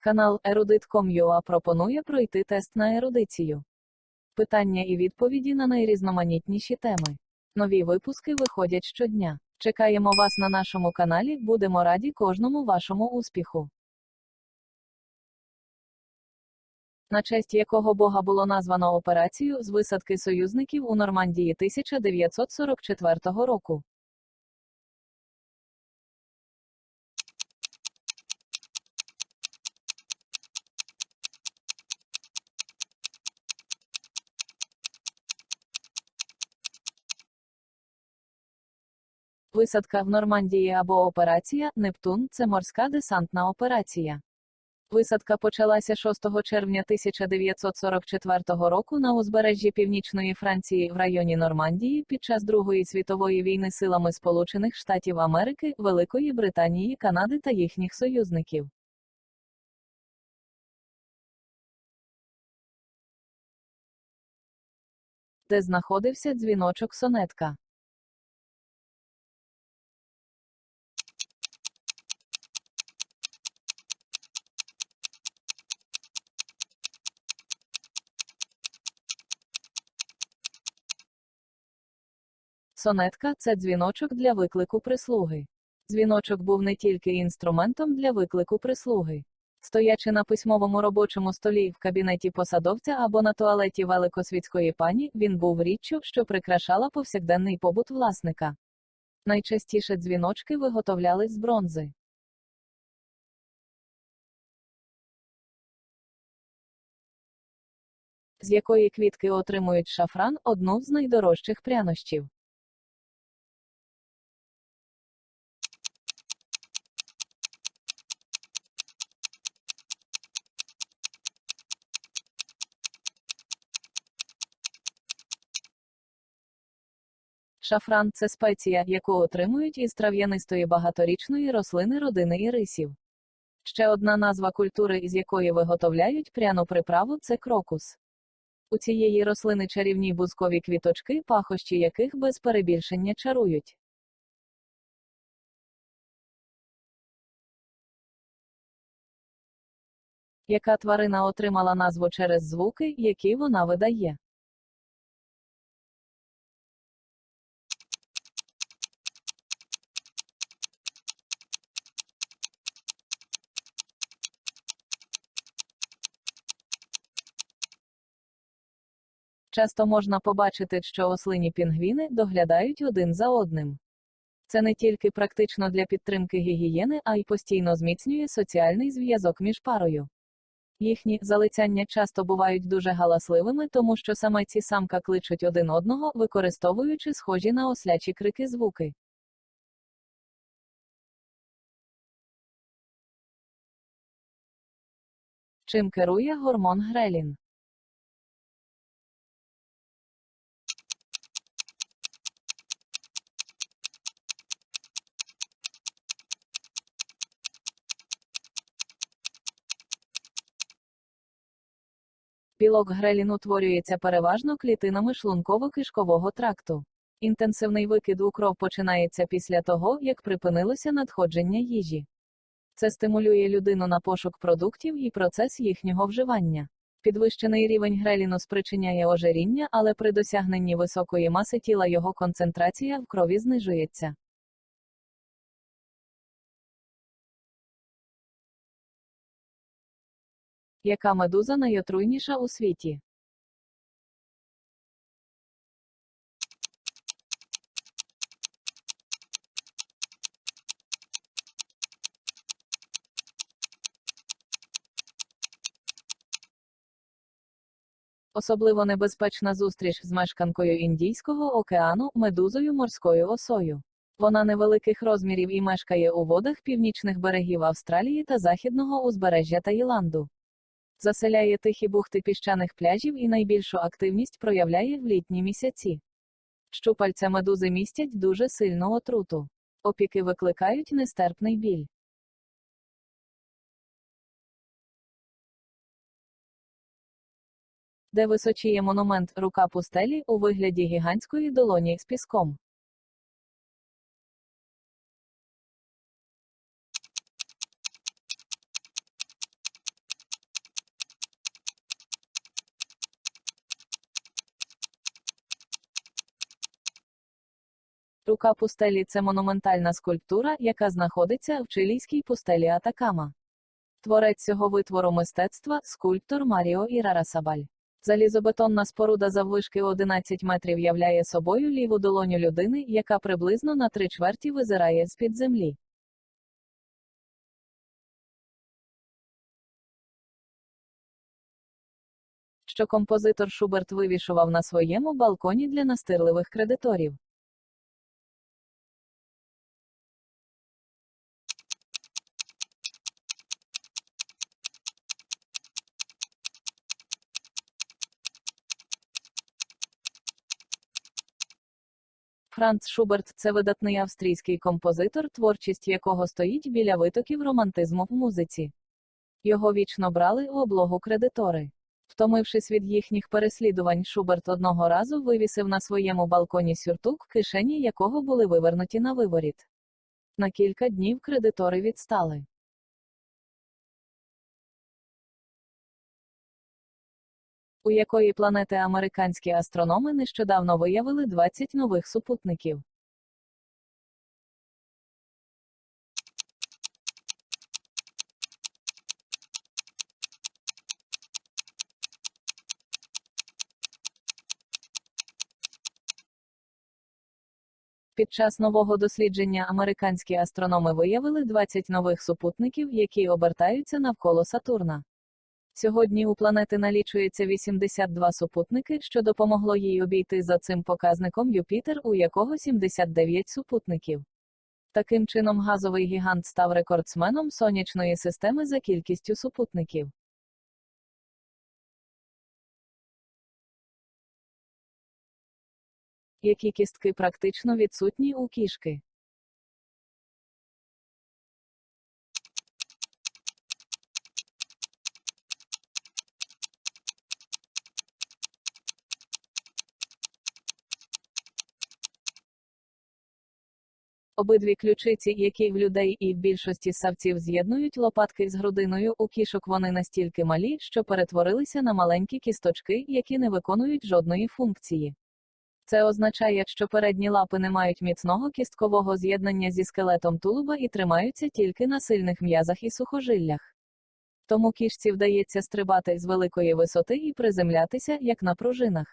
Канал Erudit.com.ua пропонує пройти тест на ерудицію. Питання і відповіді на найрізноманітніші теми. Нові випуски виходять щодня. Чекаємо вас на нашому каналі, будемо раді кожному вашому успіху. На честь якого Бога було названо операцію з висадки союзників у Нормандії 1944 року. Висадка в Нормандії або операція Нептун це морська десантна операція. Висадка почалася 6 червня 1944 року на узбережжі північної Франції в районі Нормандії під час Другої світової війни силами Сполучених Штатів Америки, Великої Британії, Канади та їхніх союзників. Де знаходився дзвіночок сонетка. Сонетка це дзвіночок для виклику прислуги. Дзвіночок був не тільки інструментом для виклику прислуги. Стоячи на письмовому робочому столі в кабінеті посадовця або на туалеті великосвітської пані, він був річчю, що прикрашала повсякденний побут власника. Найчастіше дзвіночки виготовляли з бронзи. З якої квітки отримують шафран одну з найдорожчих прянощів. Шафран це спеція, яку отримують із трав'янистої багаторічної рослини родини ірисів. Ще одна назва культури, із якої виготовляють пряну приправу, це крокус. У цієї рослини чарівні бузкові квіточки, пахощі яких без перебільшення чарують. Яка тварина отримала назву через звуки, які вона видає? Часто можна побачити, що ослині пінгвіни доглядають один за одним. Це не тільки практично для підтримки гігієни, а й постійно зміцнює соціальний зв'язок між парою. Їхні залицяння часто бувають дуже галасливими, тому що саме ці самка кличуть один одного, використовуючи схожі на ослячі крики звуки. Чим керує гормон грелін? Білок грелін утворюється переважно клітинами шлунково-кишкового тракту. Інтенсивний викид у кров починається після того, як припинилося надходження їжі. Це стимулює людину на пошук продуктів і процес їхнього вживання. Підвищений рівень греліну спричиняє ожиріння, але при досягненні високої маси тіла його концентрація в крові знижується. Яка медуза найотруйніша у світі? Особливо небезпечна зустріч з мешканкою Індійського океану медузою морською осою. Вона невеликих розмірів і мешкає у водах північних берегів Австралії та західного узбережжя Таїланду. Заселяє тихі бухти піщаних пляжів і найбільшу активність проявляє в літні місяці. Щупальця медузи містять дуже сильну отруту. Опіки викликають нестерпний біль. Де височіє монумент рука пустелі у вигляді гігантської долоні з піском. Рука пустелі це монументальна скульптура, яка знаходиться в чилійській пустелі Атакама. Творець цього витвору мистецтва скульптор Маріо Ірарасабаль. Залізобетонна споруда заввишки 11 метрів являє собою ліву долоню людини, яка приблизно на три чверті визирає з-під землі. Що композитор Шуберт вивішував на своєму балконі для настирливих кредиторів. Франц Шуберт це видатний австрійський композитор, творчість якого стоїть біля витоків романтизму в музиці. Його вічно брали у облогу кредитори. Втомившись від їхніх переслідувань, Шуберт одного разу вивісив на своєму балконі сюртук, кишені якого були вивернуті на виворіт. На кілька днів кредитори відстали. У якої планети американські астрономи нещодавно виявили 20 нових супутників. Під час нового дослідження американські астрономи виявили 20 нових супутників, які обертаються навколо Сатурна. Сьогодні у планети налічується 82 супутники, що допомогло їй обійти за цим показником Юпітер, у якого 79 супутників. Таким чином, газовий гігант став рекордсменом сонячної системи за кількістю супутників. Які кістки практично відсутні у кішки? Обидві ключиці, які в людей і в більшості савців з'єднують лопатки з грудиною, у кішок вони настільки малі, що перетворилися на маленькі кісточки, які не виконують жодної функції. Це означає, що передні лапи не мають міцного кісткового з'єднання зі скелетом тулуба і тримаються тільки на сильних м'язах і сухожиллях. Тому кішці вдається стрибати з великої висоти і приземлятися, як на пружинах.